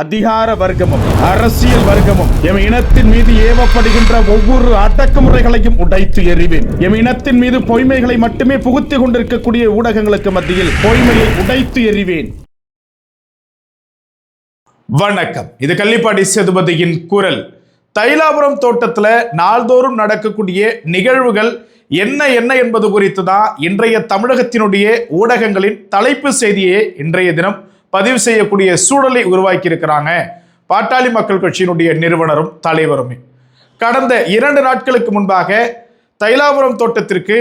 அதிகார வர்க்கமும் அரசியல் வர்க்கமும் எம் இனத்தின் மீது ஏவப்படுகின்ற ஒவ்வொரு அடக்குமுறைகளையும் உடைத்து எறிவேன். எம் இனத்தின் மீது பொய்மைகளை மட்டுமே புகுத்திக் கொண்டிருக்கக்கூடிய ஊடகங்களுக்கு மத்தியில் பொய்மையை உடைத்து எறிவேன். வணக்கம். இது கள்ளிப்பாடி சேதுபதியின் குரல். தைலாபுரம் தோட்டத்துல நாள்தோறும் நடக்கக்கூடிய நிகழ்வுகள் என்ன என்ன என்பது குறித்து தான் இன்றைய தமிழகத்தினுடைய ஊடகங்களின் தலைப்பு செய்தியே இன்றைய தினம் பதிவு செய்யக்கூடிய சூழலை உருவாக்கி இருக்கிறாங்க பாட்டாளி மக்கள் கட்சியினுடைய நிறுவனரும் தலைவருமே. கடந்த இரண்டு நாட்களுக்கு முன்பாக தைலாபுரம் தோட்டத்திற்கு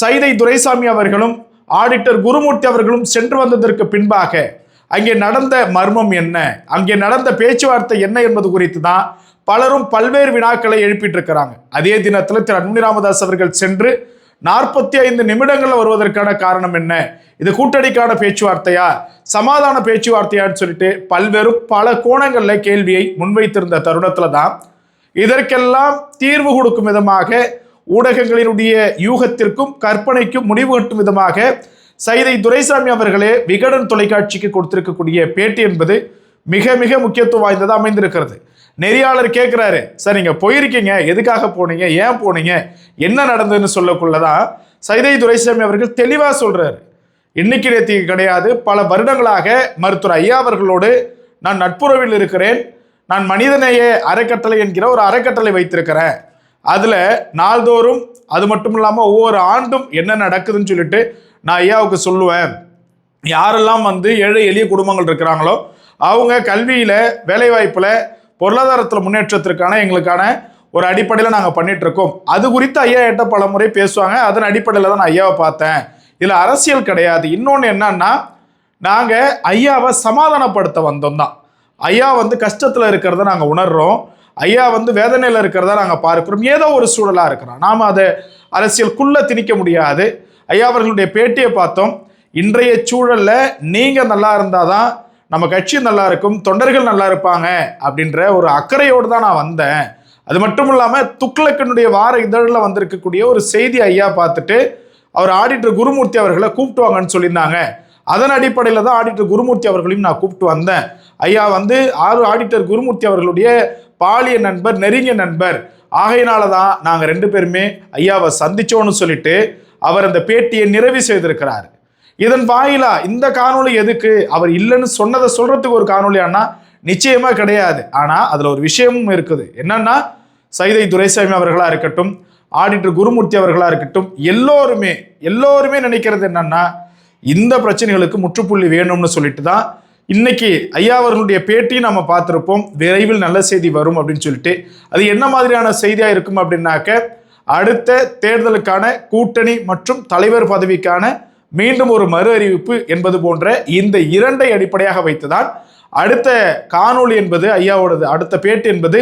சைதை துரைசாமி அவர்களும் ஆடிட்டர் குருமூர்த்தி அவர்களும் சென்று வந்ததற்கு பின்பாக அங்கே நடந்த மர்மம் என்ன? அங்கே நடந்த பேச்சுவார்த்தை என்ன என்பது குறித்து தான் பலரும் பல்வேறு வினாக்களை எழுப்பிட்டு இருக்கிறாங்க அதே தினத்தில் திரு அன்புமணி ராமதாஸ் அவர்கள் சென்று நாற்பத்தி ஐந்து நிமிடங்கள் வருவதற்கான காரணம் என்ன? இது கூட்டணிக்கான பேச்சுவார்த்தையா? சமாதான பேச்சுவார்த்தையான்னு சொல்லிட்டு பல்வேறு பல கோணங்களில் கேள்வியை முன்வைத்திருந்த தருணத்தில் தான் இதற்கெல்லாம் தீர்வு கொடுக்கும் விதமாக ஊடகங்களினுடைய யூகத்திற்கும் கற்பனைக்கும் முடிவு கட்டும் விதமாக சைதை துரைசாமி அவர்களே விகடன் தொலைக்காட்சிக்கு கொடுத்திருக்கக்கூடிய பேட்டி என்பது மிக மிக முக்கியத்துவம் வாய்ந்தது அமைந்திருக்கிறது. நெறியாளர் கேட்குறாரு சார் நீங்கள் போயிருக்கீங்க. எதுக்காக போனீங்க? ஏன் போனீங்க? என்ன நடந்ததுன்னு சொல்லக்குள்ளதான் சைதை துரைசாமி அவர்கள் தெளிவாக சொல்கிறாரு இன்னைக்கு நேத்திக்கு கிடையாது. பல வருடங்களாக மருத்துவர் ஐயா அவர்களோடு நான் நட்புறவில் இருக்கிறேன். நான் மனிதநேய அறக்கட்டளை என்கிற ஒரு அறக்கட்டளை வைத்திருக்கிறேன். அதில் நாள்தோறும் அது மட்டும் இல்லாமல் ஒவ்வொரு ஆண்டும் என்ன நடக்குதுன்னு சொல்லிட்டு நான் ஐயாவுக்கு சொல்லுவேன். யாரெல்லாம் வந்து ஏழை எளிய குடும்பங்கள் இருக்கிறாங்களோ அவங்க கல்வியில் வேலைவாய்ப்பில் பொருளாதாரத்தில் முன்னேற்றத்திற்கான எங்களுக்கான ஒரு அடிப்படையில் நாங்கள் பண்ணிட்டு இருக்கோம் அது குறித்து ஐயா எட்ட பல முறை பேசுவாங்க. அதன் அடிப்படையில் தான் நான் ஐயாவை பார்த்தேன். இதில் அரசியல் கிடையாது. இன்னொன்று என்னன்னா நாங்கள் ஐயாவை சமாதானப்படுத்த வந்தோம் தான். ஐயா வந்து கஷ்டத்தில் இருக்கிறத நாங்கள் உணர்றோம். ஐயா வந்து வேதனையில் இருக்கிறதா நாங்கள் பார்க்கிறோம். ஏதோ ஒரு சூழலாக இருக்கிறோம் நாம் அதை அரசியலுக்குள்ளே திணிக்க முடியாது. ஐயா அவர்களுடைய பேட்டியை பார்த்தோம். இன்றைய சூழலில் நீங்கள் நல்லா இருந்தால் தான் நம்ம கட்சி நல்லா இருக்கும் தொண்டர்கள் நல்லா இருப்பாங்க அப்படின்ற ஒரு அக்கறையோடு தான் நான் வந்தேன். அது மட்டும் இல்லாமல் துக்ளக்கனுடைய வார இதழில் வந்திருக்கக்கூடிய ஒரு செய்தி ஐயா பார்த்துட்டு அவர் ஆடிட்டர் குருமூர்த்தி அவர்களை கூப்பிட்டு வாங்கன்னு சொல்லியிருந்தாங்க. அதன் அடிப்படையில் தான் ஆடிட்டர் குருமூர்த்தி அவர்களையும் நான் கூப்பிட்டு வந்தேன். ஐயா வந்து ஆறு ஆடிட்டர் குருமூர்த்தி அவர்களுடைய பாலிய நண்பர் நெருங்கிய நண்பர். ஆகையினால தான் நாங்கள் ரெண்டு பேருமே ஐயாவை சந்திச்சோன்னு சொல்லிட்டு அவர் அந்த பேட்டியை நிறைவு செய்திருக்கிறார். இதன் வாயிலா இந்த காணொளி எதுக்கு? அவர் இல்லைன்னு சொன்னதை சொல்றதுக்கு ஒரு காணொலியானா நிச்சயமா கிடையாது. ஆனா அதுல ஒரு விஷயமும் இருக்குது. என்னன்னா சைதை துரைசாமி அவர்களா இருக்கட்டும் ஆடிட்டர் குருமூர்த்தி அவர்களா இருக்கட்டும் எல்லோருமே எல்லோருமே நினைக்கிறது என்னன்னா இந்த பிரச்சனைகளுக்கு முற்றுப்புள்ளி வேணும்னு சொல்லிட்டு தான் இன்னைக்கு ஐயா அவர்களுடைய பேட்டியும் நம்ம பார்த்துருப்போம். விரைவில் நல்ல செய்தி வரும் அப்படின்னு சொல்லிட்டு. அது என்ன மாதிரியான செய்தியாக இருக்கும் அப்படின்னாக்க அடுத்த தேர்தலுக்கான கூட்டணி மற்றும் தலைவர் பதவிக்கான மீண்டும் ஒரு மறு அறிவிப்பு என்பது போன்ற இந்த இரண்டை அடிப்படையாக வைத்துதான் அடுத்த காணொளி என்பது ஐயாவோடது அடுத்த பேட்டி என்பது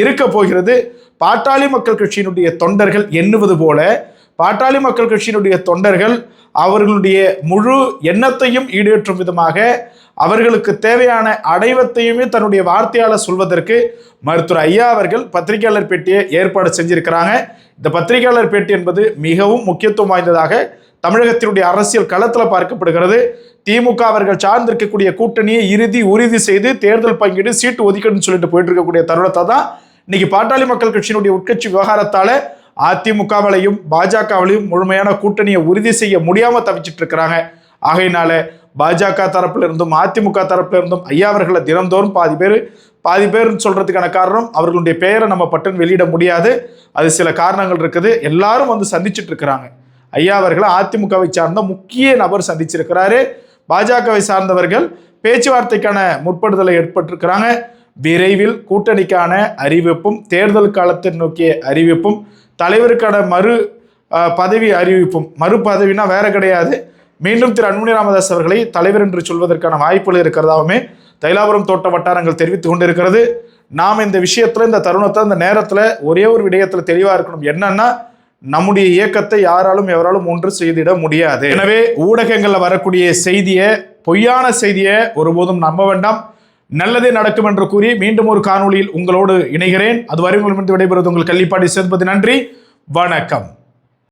இருக்க போகிறது. பாட்டாளி மக்கள் கட்சியினுடைய தொண்டர்கள் எண்ணுவது போல பாட்டாளி மக்கள் கட்சியினுடைய தொண்டர்கள் அவர்களுடைய முழு எண்ணத்தையும் ஈடேற்றும் விதமாக அவர்களுக்கு தேவையான அடைவத்தையுமே தன்னுடைய வார்த்தையால் சொல்வதற்கு மருத்துவர் ஐயா அவர்கள் பத்திரிகையாளர் பேட்டியை ஏற்பாடு செஞ்சிருக்கிறாங்க. இந்த பத்திரிகையாளர் பேட்டி என்பது மிகவும் முக்கியத்துவம் வாய்ந்ததாக தமிழகத்தினுடைய அரசியல் களத்தில் பார்க்கப்படுகிறது. திமுக அவர்கள் சார்ந்திருக்கக்கூடிய கூட்டணியை இறுதி உறுதி செய்து தேர்தல் பங்கீடு சீட்டு ஒதுக்கீடுன்னு சொல்லிட்டு போயிட்டு இருக்கக்கூடிய தருணத்தை தான் இன்னைக்கு பாட்டாளி மக்கள் கட்சியினுடைய உட்கட்சி விவகாரத்தால அதிமுகவிலையும் பாஜகவிலையும் முழுமையான கூட்டணியை உறுதி செய்ய முடியாம தவிச்சிட்டு இருக்கிறாங்க. ஆகையினால பாஜக தரப்புல இருந்தும் அதிமுக தரப்புல இருந்தும் ஐயா அவர்களை தினந்தோறும் பாதி பேர் பாதி பேர்னு சொல்றதுக்கான காரணம் அவர்களுடைய பெயரை நம்ம பட்டன் வெளியிட முடியாது. அது சில காரணங்கள் இருக்குது. எல்லாரும் வந்து சந்திச்சுட்டு இருக்கிறாங்க. ஐயா அவர்களை அதிமுகவை சார்ந்த முக்கிய நபர் சந்திச்சிருக்கிறாரு. பாஜகவை சார்ந்தவர்கள் பேச்சுவார்த்தைக்கான முற்படுதலை ஏற்பட்டிருக்கிறாங்க. விரைவில் கூட்டணிக்கான அறிவிப்பும் தேர்தல் காலத்தை நோக்கிய அறிவிப்பும் தலைவருக்கான மறு பதவி அறிவிப்பும். மறு பதவினா வேற கிடையாது. மீண்டும் திரு அன்புமணி ராமதாஸ் அவர்களை தலைவர் என்று சொல்வதற்கான வாய்ப்புகள் இருக்கிறதாவுமே தைலாபுரம் தோட்ட வட்டாரங்கள் தெரிவித்து கொண்டிருக்கிறது. நாம் இந்த விஷயத்துல இந்த தருணத்தை இந்த நேரத்தில் ஒரே ஒரு விடயத்தில் தெளிவாக இருக்கணும். என்னன்னா நம்முடைய இயக்கத்தை யாராலும் எவராலும் ஒன்று செய்திட முடியாது. எனவே ஊடகங்களில் வரக்கூடிய செய்தியை பொய்யான செய்தியை ஒருபோதும் நம்ப வேண்டாம். நல்லதே நடக்கும் என்று கூறி மீண்டும் ஒரு காணொளியில் உங்களோடு இணைகிறேன். அதுவரை உங்களிடமிருந்து விடைபெறுவது உங்கள் கள்ளிப்பாடி சேர்ப்பது நன்றி. வணக்கம்.